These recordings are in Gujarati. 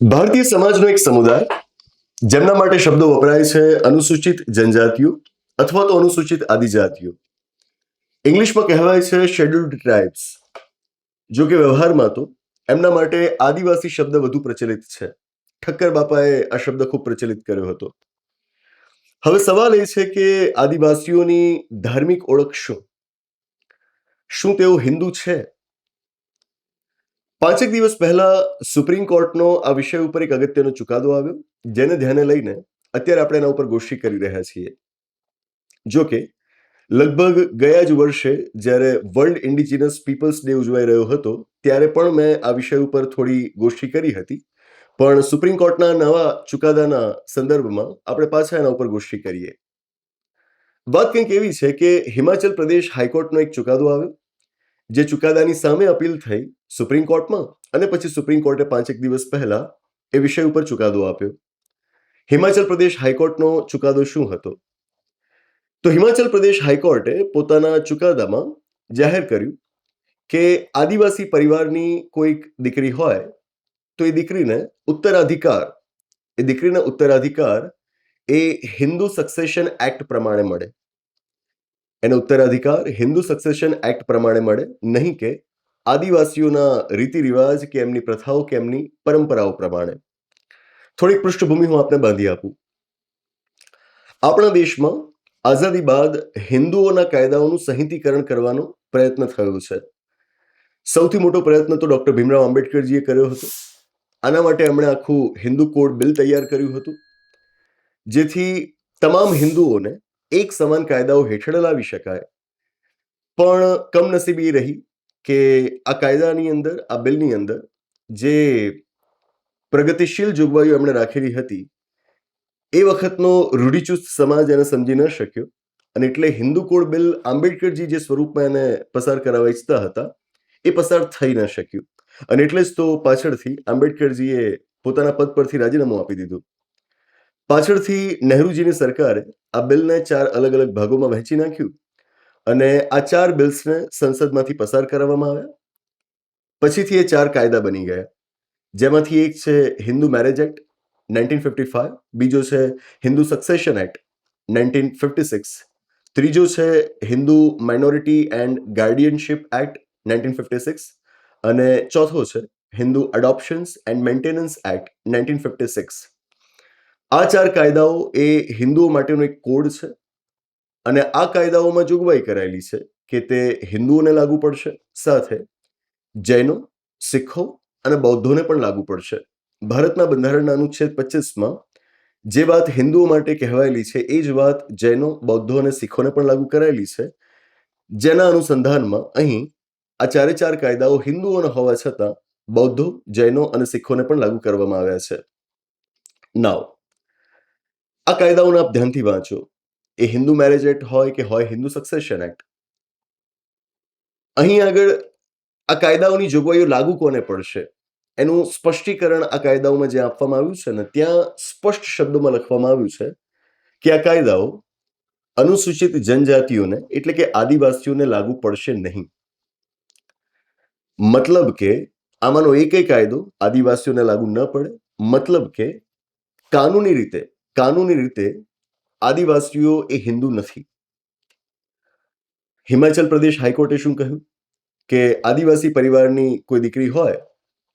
ભારતીય સમાજનો એક સમુદાય, જેમના માટે શબ્દો વપરાય છે અનુસૂચિત જનજાતિઓ અથવા તો અનુસૂચિત આદિજાતિઓ. ઇંગ્લિશમાં કહેવાય છે શેડ્યુલ્ડ ટ્રાઇબ્સ જો કે વ્યવહારમાં તો એમના માટે આદિવાસી શબ્દ વધુ પ્રચલિત છે. ઠક્કર બાપાએ આ શબ્દ ખૂબ પ્રચલિત કર્યો હતો. હવે સવાલ એ છે કે આદિવાસીઓની ધાર્મિક ઓળખ શું? શું તેઓ હિન્દુ છે? પાંચેક દિવસ પહેલા સુપ્રીમ કોર્ટનો આ વિષય ઉપર એક અગત્યનો ચુકાદો આવ્યો, જેને ધ્યાને લઈને અત્યારે આપણે એના ઉપર ગોષ્ઠી કરી રહ્યા છીએ. જો કે, લગભગ ગયા જ વર્ષે જ્યારે વર્લ્ડ ઇન્ડિજિનસ પીપલ્સ ડે ઉજવાઈ રહ્યો હતો, ત્યારે પણ મેં આ વિષય ઉપર થોડી ગોષ્ઠી કરી હતી. પણ સુપ્રીમ કોર્ટના નવા ચુકાદાના સંદર્ભમાં આપણે પાછા એના ઉપર ગોષ્ઠી કરીએ. વાત કંઈક એવી છે કે હિમાચલ પ્રદેશ હાઈકોર્ટનો એક ચુકાદો આવ્યો જે ચુકાદાની સામે અપીલ થઈ સુપ્રીમ કોર્ટમાં અને પછી સુપ્રીમ કોર્ટે પાંચેક દિવસ પહેલા એ વિષય ઉપર ચુકાદો આપ્યો. હિમાચલ પ્રદેશ હાઈકોર્ટનો ચુકાદો શું હતો? તો હિમાચલ પ્રદેશ હાઈકોર્ટે પોતાના ચુકાદામાં જાહેર કર્યું કે આદિવાસી પરિવારની કોઈક દીકરી હોય તો એ દીકરીને ઉત્તરાધિકાર, એ દીકરીના ઉત્તરાધિકાર એ હિન્દુ સક્સેશન એક્ટ પ્રમાણે મળે. એને ઉત્તરાધિકાર હિન્દુ સક્સેશન એક્ટ પ્રમાણે મળે, નહીં કે આદિવાસીઓના રીતિ રિવાજ કે એમની પ્રથાઓ કે એમની પરંપરાઓ પ્રમાણે. થોડીક પૃષ્ઠભૂમિ હું આપને બાંધી આપું. આપણા દેશમાં આઝાદી બાદ હિન્દુઓના કાયદાઓનું સંહિતીકરણ કરવાનો પ્રયત્ન થયો છે. સૌથી મોટો પ્રયત્ન તો ડોક્ટર ભીમરાવ આંબેડકરજીએ કર્યો હતો. આના માટે એમણે આખું હિન્દુ કોડ બિલ તૈયાર કર્યું હતું, જેથી તમામ હિન્દુઓને એક સમાન કાયદાઓ હેઠળ લાવી શકાય. પણ કમનસીબી રહી કે આ કાયદાની અંદર, આ બિલની અંદર જે પ્રગતિશીલ જોગવાઈઓ એમણે રાખેલી હતી, એ વખતનો રૂઢિચુસ્ત સમાજ એને સમજી ન શક્યો અને એટલે હિન્દુ કોડ બિલ આંબેડકરજી જે સ્વરૂપમાં એને પસાર કરાવવા ઈચ્છતા હતા, એ પસાર થઈ ન શક્યું. અને એટલે જ તો પાછળથી આંબેડકરજીએ પોતાના પદ પરથી રાજીનામું આપી દીધું. પાછળથી નહેરુજીની સરકારે આ બિલને ચાર અલગ અલગ ભાગોમાં વહેંચી નાખ્યું અને આ ચાર બિલ્સને સંસદમાંથી પસાર કરવામાં આવ્યા. પછીથી એ ચાર કાયદા બની ગયા. જેમાંથી એક છે Hindu marriage act nineteen fifty five, બીજો છે Hindu succession act nineteen fifty six, ત્રીજો છે Hindu minority and guardianship act nineteen fifty six અને ચોથો છે Hindu adoptions and maintenance act nineteen fifty six. આ ચાર કાયદાઓ એ હિન્દુઓ માટેનો એક કોડ છે અને આ કાયદાઓમાં જોગવાઈ કરાયેલી છે કે તે હિન્દુઓને લાગુ પડશે, સાથે જૈનો, શીખો અને બૌદ્ધોને પણ લાગુ પડશે. ભારતના બંધારણના અનુચ્છેદ પચીસમાં જે વાત હિન્દુઓ માટે કહેવાયેલી છે એ જ વાત જૈનો, બૌદ્ધો અને શીખોને પણ લાગુ કરાયેલી છે. જેના અનુસંધાનમાં અહીં આ ચારે ચાર કાયદાઓ હિન્દુઓના હોવા છતાં બૌદ્ધો, જૈનો અને શીખોને પણ લાગુ કરવામાં આવ્યા છે. નાવ આ કાયદાઓને આપ ધ્યાનથી વાંચો. એ હિન્દુ મેરેજ એક્ટ હોય કે હોય હિન્દુ સક્સેશન એક્ટ અહીં આગળ આ કાયદાઓની જોગવાઈઓ લાગુ કોને પડશે? એનું સ્પષ્ટીકરણ આ કાયદાઓમાં જે આપવામાં આવ્યું છે ને, ત્યાં સ્પષ્ટ શબ્દોમાં લખવામાં આવ્યું છે કે આ કાયદાઓ અનુસૂચિત જનજાતિઓને એટલે કે આદિવાસીઓને લાગુ પડશે નહીં. મતલબ કે આમાંનો એકેય કાયદો આદિવાસીઓને લાગુ ન પડે. મતલબ કે કાનૂની રીતે કાનૂની રીતે આદિવાસીઓ એ હિન્દુ નથી. હિમાચલ પ્રદેશ હાઈકોર્ટે શું કહ્યું? કે આદિવાસી પરિવારની કોઈ દીકરી હોય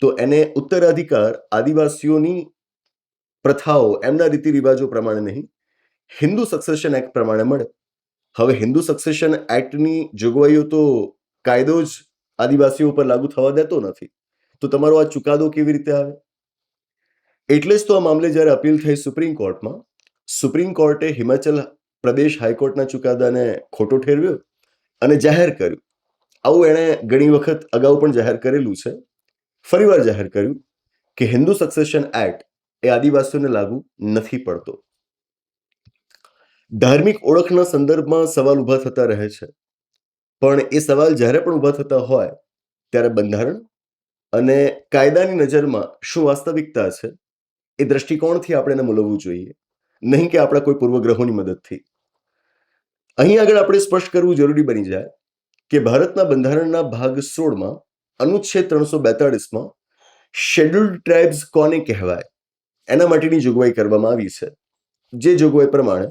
તો એને ઉત્તરાધિકાર આદિવાસીઓની પ્રથાઓ એમના રીતિ રિવાજો પ્રમાણે નહીં, હિન્દુ સક્સેશન એક્ટ પ્રમાણે મળે. હવે હિન્દુ સક્સેશન એક્ટની જોગવાઈઓ તો કાયદો જ આદિવાસીઓ ઉપર લાગુ થવા દેતો નથી. તો તમારો આ ચુકાદો કેવી રીતે આવે? એટલે જ તો આ મામલે જ્યારે અપીલ થઈ સુપ્રીમ કોર્ટમાં, સુપ્રીમ કોર્ટે હિમાચલ પ્રદેશ હાઈકોર્ટના ચુકાદાને ખોટો ઠેરવ્યો અને જાહેર કર્યું. આવું એણે ઘણી વખત અગાઉ પણ જાહેર કરેલું છે. ફરીવાર જાહેર કર્યું કે હિન્દુ સક્સેશન એક્ટ એ આદિવાસીઓને લાગુ નથી પડતો. ધાર્મિક ઓળખના સંદર્ભમાં સવાલ ઊભા થતા રહે છે. પણ એ સવાલ જ્યારે પણ ઊભા થતા હોય, ત્યારે બંધારણ અને કાયદાની નજરમાં શું વાસ્તવિકતા છે એ દ્રષ્ટિકોણથી આપણે એને મૂલવવું જોઈએ. નહીં કે આપણા કોઈ પૂર્વગ્રહોની મદદથી. અહીં આગળ આપણે સ્પષ્ટ કરવું જરૂરી બની જાય કે ભારતના બંધારણના ભાગ સોળમાં અનુચ્છેદ ત્રણસો બેતાળીસમાં શેડ્યુલ્ડ ટ્રાઇબ્સ કોને કહેવાય? એના માટેની જોગવાઈ કરવામાં આવી છે. જે જોગવાઈ પ્રમાણે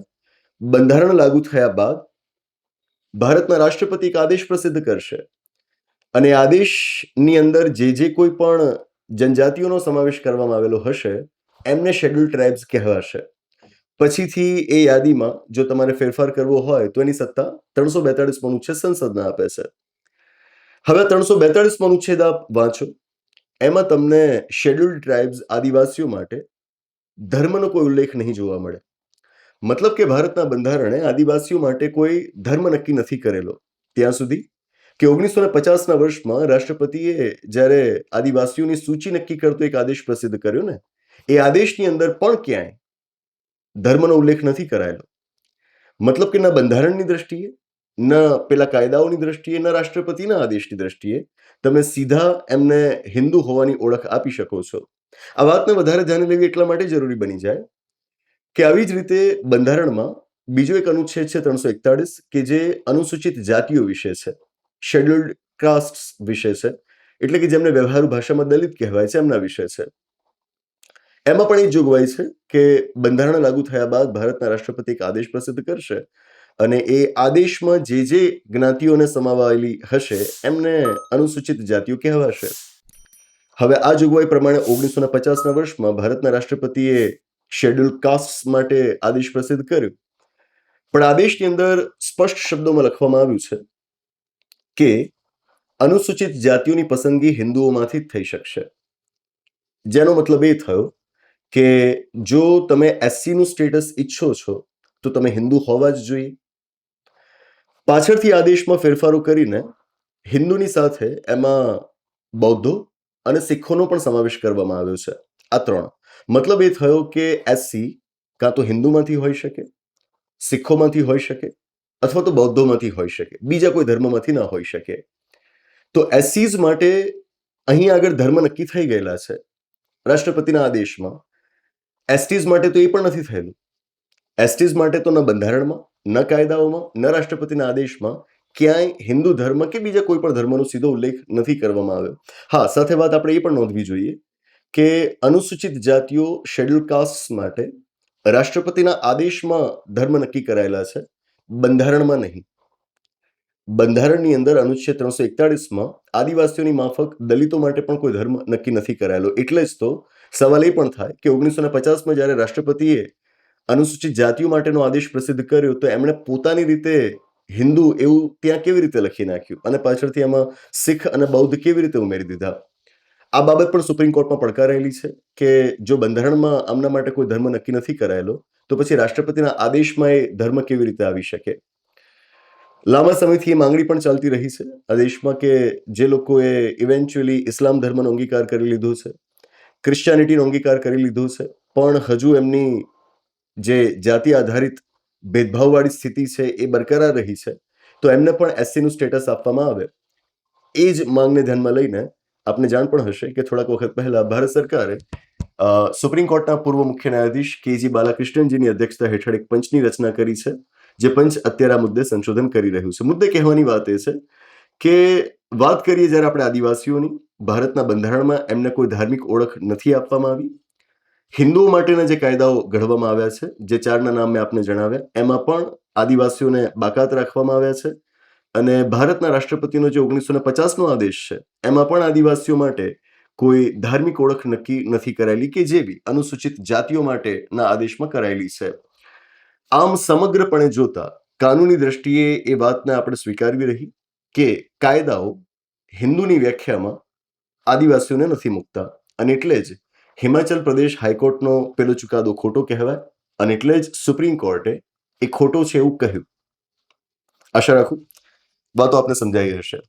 બંધારણ લાગુ થયા બાદ ભારતના રાષ્ટ્રપતિ એક આદેશ પ્રસિદ્ધ કરશે. અને આદેશની અંદર જે જે કોઈ પણ જનજાતિઓનો સમાવેશ કરવામાં આવેલો હશે એમને શેડ્યુલ ટ્રાઇબ્સ કહેવાશે. પછીથી એ યાદીમાં જો તમારે ફેરફાર કરવો હોય તો એની સત્તા ત્રણસો બેતાળીસમો અનુચ્છેદ સંસદને આપે છે. હવે ત્રણસો બેતાળીસમો અનુચ્છેદ આપ વાંચો. એમાં તમને શેડ્યુલ્ડ ટ્રાઇબ્સ આદિવાસીઓ માટે ધર્મનો કોઈ ઉલ્લેખ નહીં જોવા મળે. મતલબ કે ભારતના બંધારણે આદિવાસીઓ માટે કોઈ ધર્મ નક્કી નથી કરેલો. ત્યાં સુધી કે ઓગણીસો ને પચાસના વર્ષમાં રાષ્ટ્રપતિએ જ્યારે આદિવાસીઓની સૂચિ નક્કી કરતો એક આદેશ પ્રસિદ્ધ કર્યો ને એ આદેશની અંદર પણ ક્યાંય ધર્મનો ઉલ્લેખ નથી કરાયેલો. મતલબ કે ના બંધારણની દ્રષ્ટિએ, ન પેલા કાયદાઓની દ્રષ્ટિએ, ન રાષ્ટ્રપતિના આદેશની દ્રષ્ટિએ તમે સીધા એમને હિન્દુ હોવાની ઓળખ આપી શકો છો. આ વાતને વધારે ધ્યાને લેવી એટલા માટે જરૂરી બની જાય કે આવી જ રીતે બંધારણમાં બીજો એક અનુચ્છેદ છે ત્રણસો એકતાળીસ કે જે અનુસૂચિત જાતિઓ વિશે છે શેડ્યુલ્ડ કાસ્ટ વિશે છે. એટલે કે જેમને વ્યવહારુ ભાષામાં દલિત કહેવાય છે એમના વિશે છે. એમાં પણ એ જોગવાઈ છે કે બંધારણ લાગુ થયા બાદ ભારતના રાષ્ટ્રપતિ એક આદેશ પ્રસિદ્ધ કરશે અને એ આદેશમાં જે જે જ્ઞાતિઓને સમાવાયેલી હશે એમને અનુસૂચિત જાતિઓ કહેવાશે. હવે આ જોગવાઈ પ્રમાણે ઓગણીસો પચાસના વર્ષમાં ભારતના રાષ્ટ્રપતિએ શેડ્યુલ કાસ્ટ માટે આદેશ પ્રસિદ્ધ કર્યો. પણ આદેશની અંદર સ્પષ્ટ શબ્દોમાં લખવામાં આવ્યું છે કે અનુસૂચિત જાતિઓની પસંદગી હિન્દુઓમાંથી જ થઈ શકશે. જેનો મતલબ એ થયો કે જો તમે એસસીનું સ્ટેટસ ઈચ્છો છો, તો તમે હિન્દુ હોવા જ જોઈએ. પાછળથી આદેશમાં ફેરફારો કરીને હિન્દુની સાથે એમાં બૌદ્ધો અને શીખોનો પણ સમાવેશ કરવામાં આવ્યો છે. આ ત્રણ. મતલબ એ થયો કે એસસી કાં તો હિન્દુમાંથી હોઈ શકે, શીખોમાંથી હોઈ શકે, અથવા તો બૌદ્ધોમાંથી હોઈ શકે. બીજા કોઈ ધર્મમાંથી ના હોઈ શકે. તો એસસીઝ માટે અહીં આગળ ધર્મ નક્કી થઈ ગયેલા છે. રાષ્ટ્રપતિના આદેશમાં એસટીઝ માટે તો એ પણ નથી થયેલું. એસટીઝ માટે તો ન બંધારણમાં, ન કાયદાઓમાં, ન રાષ્ટ્રપતિના આદેશમાં ક્યાંય હિન્દુ ધર્મ કે બીજા કોઈ પણ ધર્મનો સીધો ઉલ્લેખ નથી કરવામાં આવ્યો. હા, સાથે વાત આપણે એ પણ નોંધવી જોઈએ કે અનુસૂચિત જાતિઓ શેડ્યુલ કાસ્ટ માટે રાષ્ટ્રપતિના આદેશમાં ધર્મ નક્કી કરાયેલા છે, બંધારણમાં નહીં. બંધારણની અંદર અનુચ્છેદ ત્રણસો એકતાળીસમાં આદિવાસીઓની માફક દલિતો માટે પણ કોઈ ધર્મ નક્કી નથી કરાયેલો. એટલે જ તો સવાલ એ પણ થાય કે ઓગણીસો ને પચાસમાં જ્યારે રાષ્ટ્રપતિએ અનુસૂચિત જાતિઓ માટેનો આદેશ પ્રસિદ્ધ કર્યો, તો એમણે પોતાની રીતે હિન્દુ એવું ત્યાં કેવી રીતે લખી નાખ્યું? અને પાછળથી એમાં શીખ અને બૌદ્ધ કેવી રીતે ઉમેરી દીધા? આ બાબત પણ સુપ્રીમ કોર્ટમાં પડકારેલી છે કે જો બંધારણમાં આમના માટે કોઈ ધર્મ નક્કી નથી કરાયેલો, તો પછી રાષ્ટ્રપતિના આદેશમાં એ ધર્મ કેવી રીતે આવી શકે? લાંબા સમયથી એ માંગણી પણ ચાલતી રહી છે આ દેશમાં કે જે લોકોએ ઇવેન્ચ્યુઅલી ઇસ્લામ ધર્મનો અંગીકાર કરી લીધો છે ક્રિશ્ચિયાનિટીનો અંગીકાર કરી લીધો છે. પણ હજુ એમની જે જાતિ આધારિત ભેદભાવવાળી સ્થિતિ છે એ બરકરાર રહી છે. તો એમને પણ એસસીનું સ્ટેટસ આપવામાં આવે. એ જ માંગને ધ્યાનમાં લઈને આપને જાણ પણ હશે કે થોડાક વખત પહેલા ભારત સરકારે સુપ્રીમ કોર્ટના પૂર્વ મુખ્ય ન્યાયાધીશ કેજી બાલાકૃષ્ણનજીની અધ્યક્ષતા હેઠળ એક પંચની રચના કરી છે, જે પંચ અત્યારે આ મુદ્દે સંશોધન કરી રહ્યું છે. મુદ્દે કહેવાની વાત એ છે કે વાત કરીએ જ્યારે આપણે આદિવાસીઓની ભારતના બંધારણમાં એમને કોઈ ધાર્મિક ઓળખ નથી આપવામાં આવી. હિન્દુઓ માટેના જે કાયદાઓ ઘડવામાં આવ્યા છે, જે ચારના નામ મેં આપને જણાવ્યા, એમાં પણ આદિવાસીઓને બાકાત રાખવામાં આવ્યા છે અને ભારતના રાષ્ટ્રપતિનો જે ઓગણીસો ને પચાસનો આદેશ છે, એમાં પણ આદિવાસીઓ માટે કોઈ ધાર્મિક ઓળખ નક્કી નથી કરાયેલી કે જે બી અનુસૂચિત જાતિઓ માટેના આદેશમાં કરાયેલી છે. આમ સમગ્રપણે જોતા કાનૂની દ્રષ્ટિએ એ વાતને આપણે સ્વીકારવી રહી કે કાયદાઓ હિન્દુની વ્યાખ્યામાં આદિવાસીઓને નથી મૂકતા. અને એટલે જ હિમાચલ પ્રદેશ હાઈકોર્ટનો પેલો ચુકાદો ખોટો કહેવાય અને એટલે જ સુપ્રીમ કોર્ટે એ ખોટો છે એવું કહ્યું. આશા રાખું વાતો આપને સમજાઈ હશે.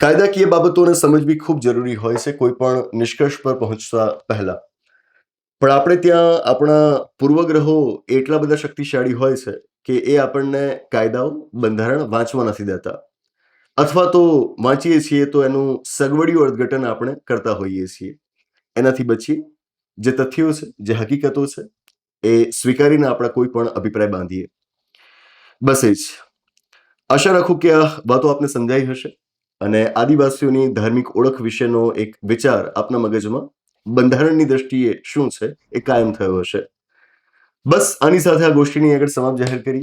કાયદાકીય બાબતોને સમજવી ખૂબ જરૂરી હોય છે કોઈ પણ નિષ્કર્ષ પર પહોંચતા પહેલા. પણ આપણે ત્યાં આપણા પૂર્વગ્રહો એટલા બધા શક્તિશાળી હોય છે કે એ આપણને કાયદાઓ બંધારણ વાંચવા નથી દેતા. અથવા તો વાંચીએ છીએ તો એનું સગવડિયું અર્થઘટન આપણે કરતા હોઈએ છીએ. એનાથી બચીએ જે તથ્યો છે, જે હકીકતો છે, એ સ્વીકારીને આપણા કોઈ પણ અભિપ્રાય બાંધીએ. બસ એ જ. આશા રાખું કે આ વાતો આપને સમજાઈ હશે અને આદિવાસીઓની ધાર્મિક ઓળખ વિશેનો એક વિચાર આપના મગજમાં બંધારણની દ્રષ્ટિએ શું છે, એ કાયમ થયો હશે. બસ આની સાથે આ ગોષ્ઠીની આગળ સમાપ્ત જાહેર કરી.